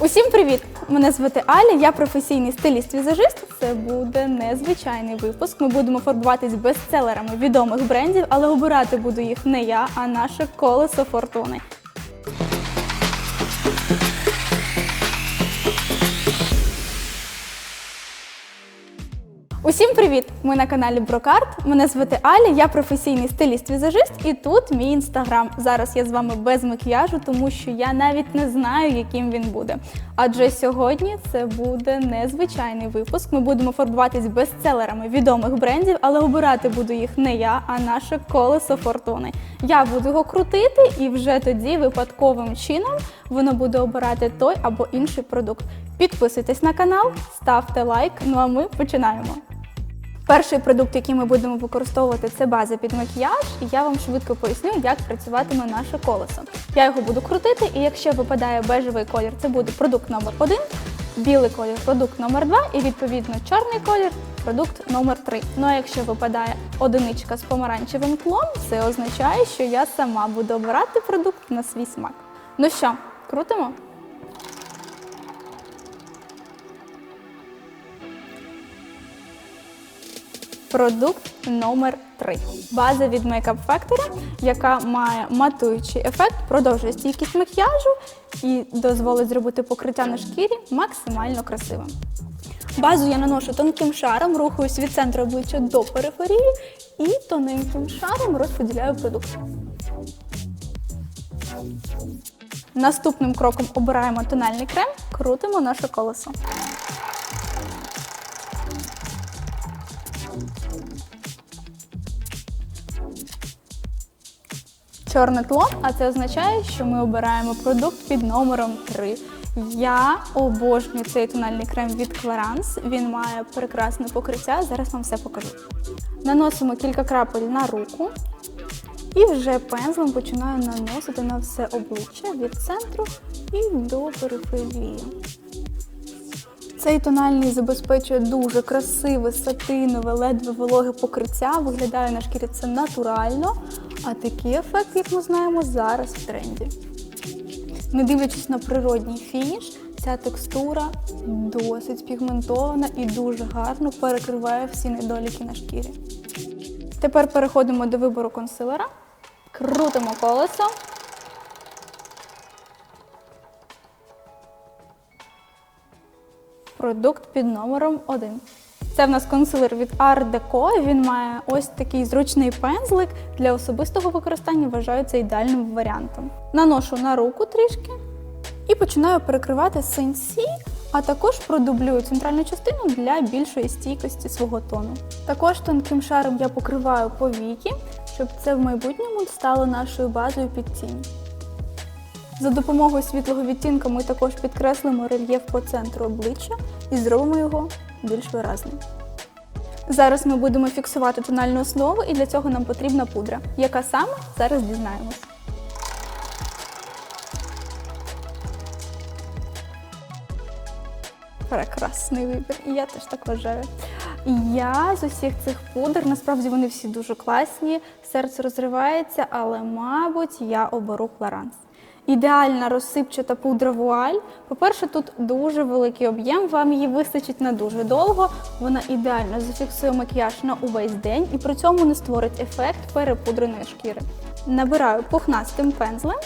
Усім привіт! Мене звати Аля, я професійний стиліст-візажист. Це буде незвичайний випуск. Ми будемо фарбуватись бестселерами відомих брендів, але обирати буду їх не я, а наше колесо фортуни. Усім привіт! Ми на каналі Брокарт. Мене звати Аля, я професійний стиліст-візажист, і тут мій інстаграм. Зараз я з вами без макіяжу, тому що я навіть не знаю, яким він буде. Адже сьогодні це буде незвичайний випуск. Ми будемо фарбуватись бестселерами відомих брендів, але обирати буду їх не я, а наше колесо фортуни. Я буду його крутити, і вже тоді випадковим чином воно буде обирати той або інший продукт. Підписуйтесь на канал, ставте лайк. Ну а ми починаємо. Перший продукт, який ми будемо використовувати, це база під макіяж, і я вам швидко поясню, як працюватиме наше колесо. Я його буду крутити, і якщо випадає бежевий колір, це буде продукт номер 1 білий колір продукт номер 2 і відповідно чорний колір продукт номер 3 Ну а якщо випадає одиничка з помаранчевим тлом, це означає, що я сама буду обирати продукт на свій смак. Ну що, крутимо? Продукт номер 3 База від Makeup Factory, яка має матуючий ефект, продовжує стійкість макіяжу і дозволить зробити покриття на шкірі максимально красивим. Базу я наношу тонким шаром, рухаюсь від центру обличчя до периферії і тоненьким шаром розподіляю продукт. Наступним кроком обираємо тональний крем, крутимо наше колесо. Чорне тло, а це означає, що ми обираємо продукт під номером 3. Я обожнюю цей тональний крем від Clarins. Він має прекрасне покриття. Зараз вам все покажу. Наносимо кілька крапель на руку і вже пензлем починаю наносити на все обличчя від центру і до периферії. Цей тональний забезпечує дуже красиве, сатинове, ледве вологе покриття. Виглядає на шкірі це натурально. А такий ефект, як ми знаємо, зараз в тренді. Не дивлячись на природній фініш, ця текстура досить пігментована і дуже гарно перекриває всі недоліки на шкірі. Тепер переходимо до вибору консилера. Крутимо колесо. Продукт під номером 1. Це в нас консилер від Art Deco. Він має ось такий зручний пензлик. Для особистого використання вважаю це ідеальним варіантом. Наношу на руку трішки і починаю перекривати синці, а також продублюю центральну частину для більшої стійкості свого тону. Також тонким шаром я покриваю повіки, щоб це в майбутньому стало нашою базою під тінь. За допомогою світлого відтінка ми також підкреслимо рельєф по центру обличчя і зробимо його більш виразним. Зараз ми будемо фіксувати тональну основу, і для цього нам потрібна пудра. Яка саме зараз дізнаємось. Прекрасний вибір, і я теж так вважаю. Я з усіх цих пудр, насправді вони всі дуже класні, серце розривається, але, мабуть, я оберу Clarins. Ідеальна розсипчата пудра вуаль. По-перше, тут дуже великий об'єм, вам її вистачить на дуже довго. Вона ідеально зафіксує макіяж на увесь день і при цьому не створить ефект перепудреної шкіри. Набираю пухнастим пензлем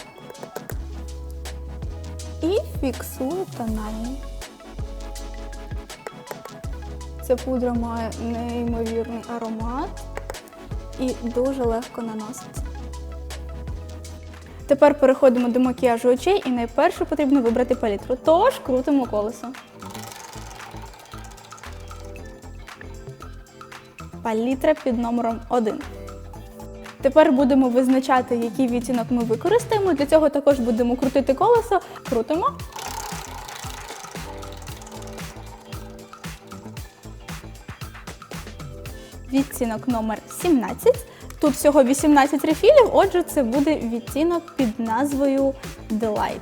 і фіксую тональний. Ця пудра має неймовірний аромат і дуже легко наноситься. Тепер переходимо до макіяжу очей і найперше потрібно вибрати палітру. Тож крутимо колесо. Палітра під номером 1. Тепер будемо визначати, який відтінок ми використаємо. Для цього також будемо крутити колесо. Крутимо. Відтінок номер 17. Тут всього 18 рефілів, отже, це буде відтінок під назвою Delight.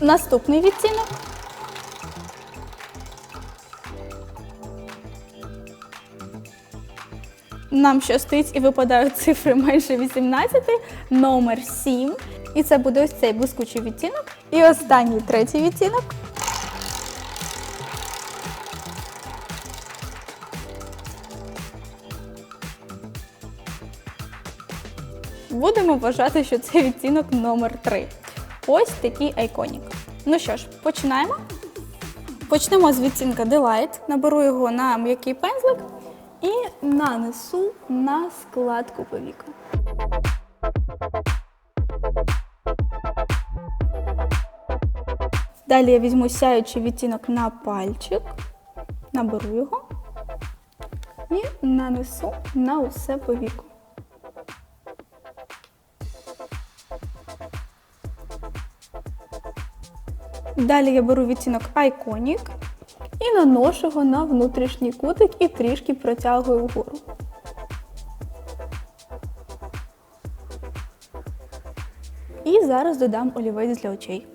Наступний відтінок. Нам щастить і випадають цифри майже 18, номер 7. І це буде ось цей блискучий відтінок. І останній третій відтінок. Будемо вважати, що це відтінок номер 3. Ось такий айконік. Ну що ж, починаємо. Почнемо з відтінка Delight. Наберу його на м'який пензлик і нанесу на складку повіка. Далі я візьму сяючий відтінок на пальчик, наберу його і нанесу на усе повіку. Далі я беру відтінок Iconic і наношу його на внутрішній кутик і трішки протягую вгору. І зараз додам олівець для очей.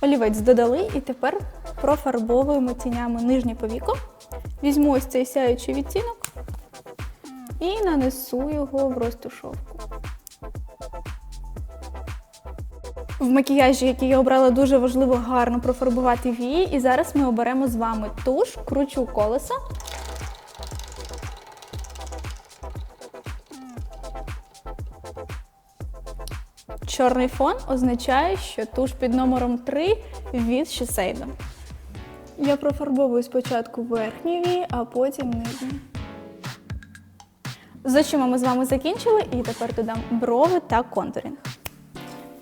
Олівець додали і тепер профарбовуємо тінями нижнє повіко. Візьму ось цей сяючий відтінок і нанесу його в розтушовку. В макіяжі, який я обрала, дуже важливо гарно профарбувати вії. І зараз ми оберемо з вами туш, кручу колесо. Чорний фон означає, що туш під номером 3 від Shiseido. Я профарбовую спочатку верхні вії, а потім нижні. З очима ми з вами закінчили, і тепер додам брови та контуринг.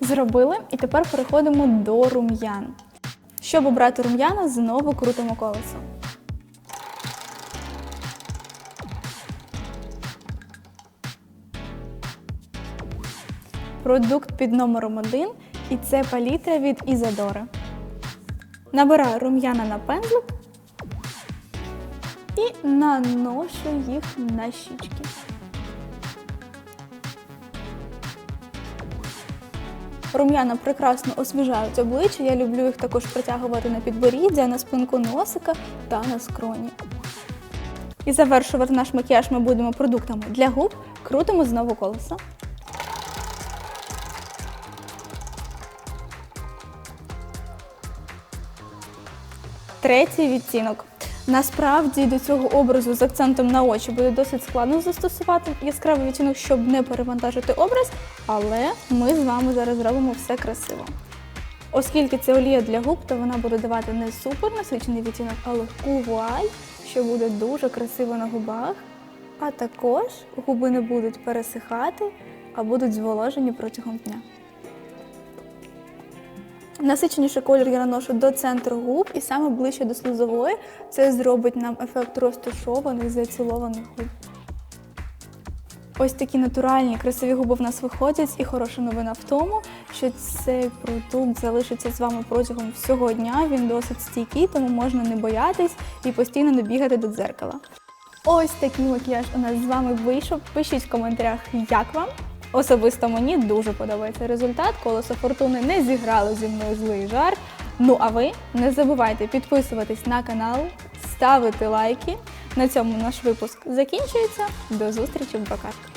Зробили, і тепер переходимо до рум'ян. Щоб обрати рум'яна, знову крутимо колесо. Продукт під номером 1 і це палітра від Ізадори. Набираю рум'яна на пензлик і наношу їх на щічки. Рум'яна прекрасно освіжають обличчя. Я люблю їх також притягувати на підборіддя, на спинку носика та на скроні. І завершувати наш макіяж ми будемо продуктами для губ. Крутимо знову колесо. Третій відтінок. Насправді до цього образу з акцентом на очі буде досить складно застосувати яскравий відтінок, щоб не перевантажити образ, але ми з вами зараз зробимо все красиво. Оскільки це олія для губ, то вона буде давати не супер насичений відтінок, а легку вуаль, що буде дуже красиво на губах. А також губи не будуть пересихати, а будуть зволожені протягом дня. Насиченіший колір я наношу до центру губ і саме ближче до слизової. Це зробить нам ефект розташованих, зацілованих губ. Ось такі натуральні, красиві губи в нас виходять, і хороша новина в тому, що цей продукт залишиться з вами протягом всього дня. Він досить стійкий, тому можна не боятись і постійно не бігати до дзеркала. Ось такий макіяж у нас з вами вийшов. Пишіть в коментарях, як вам. Особисто мені дуже подобається результат. Колесо фортуни не зіграло зі мною злий жарт. Ну а ви не забувайте підписуватись на канал, ставити лайки. На цьому наш випуск закінчується. До зустрічі в прокатках.